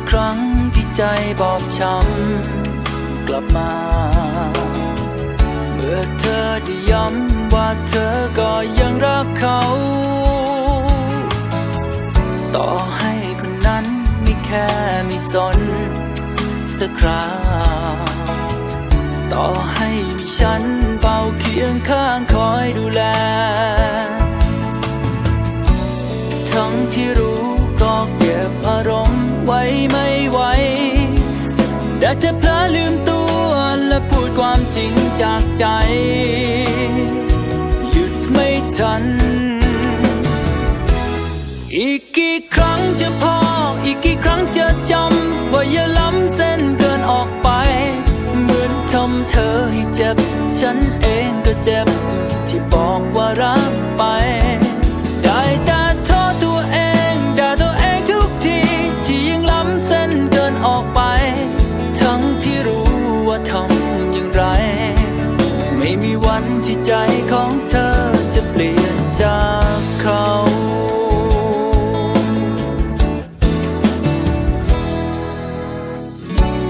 กี่ครั้งที่ใจบอบช้ำกลับมา เมื่อเธอได้ย้ำว่าเธอก็ยังรักเขา ต่อให้คนนั้นไม่แค่ไม่สนสักคราต่อให้มีฉันเฝ้าเคียงข้างคอยดูแล ทั้งที่รู้ก็เก็บอารมณ์ เธอเพลอลืมตัวและพูดความจริงจากใจ หยุดไม่ทัน อีกกี่ครั้งจะพอ อีกกี่ครั้งจะจำ ว่าอย่าล้ำเส้นเกินออกไป เหมือนทำเธอให้เจ็บ ฉันเองก็เจ็บ ที่บอกว่ารัก วันที่ใจของเธอจะเปลี่ยนจากเขา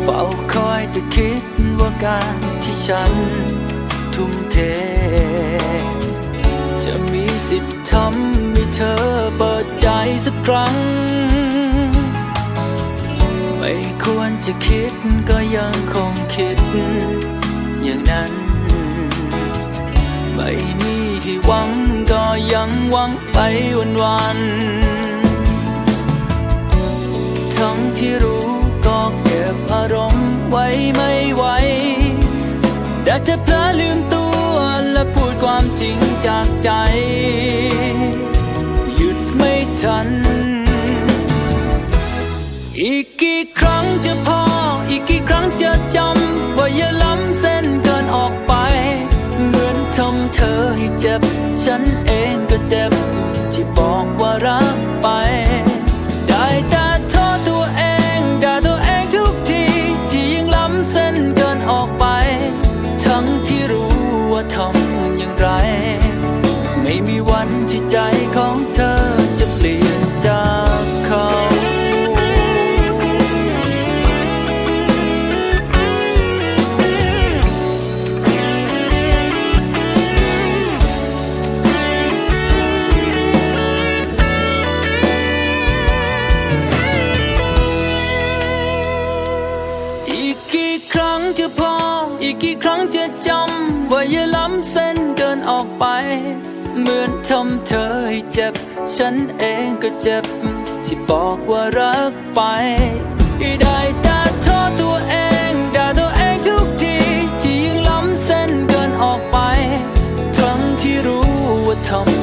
เฝ้าคอยแต่คิดว่าการที่ฉันทุ่มเท จะมีสิทธิ์ทำให้เธอเปิดใจสักครั้ง ไม่ควรจะคิดก็ยังคงคิดอย่างนั้น ไม่มีให้หวังก็ยังหวังไปวันวันทั้งที่รู้ก็เก็บอารมณ์ไว้ไม่ไหวแต่เธอเพลอลืมตัวและพูดความจริงจากใจ หยุดไม่ทันอีก อ จะพอ อีกกี่ครั้งจะจำ ว่าอย่าล้ำเส้นเกินออกไป เหมือนทำเธอให้เจ็บ ฉันเองก็เจ็บ ที่บอกว่ารักไปได้แต่โทษตัวเองด่าตัวเองทุกที ที่ยังล้ำเส้นเกินออกไป ทั้งที่รู้ว่าทำ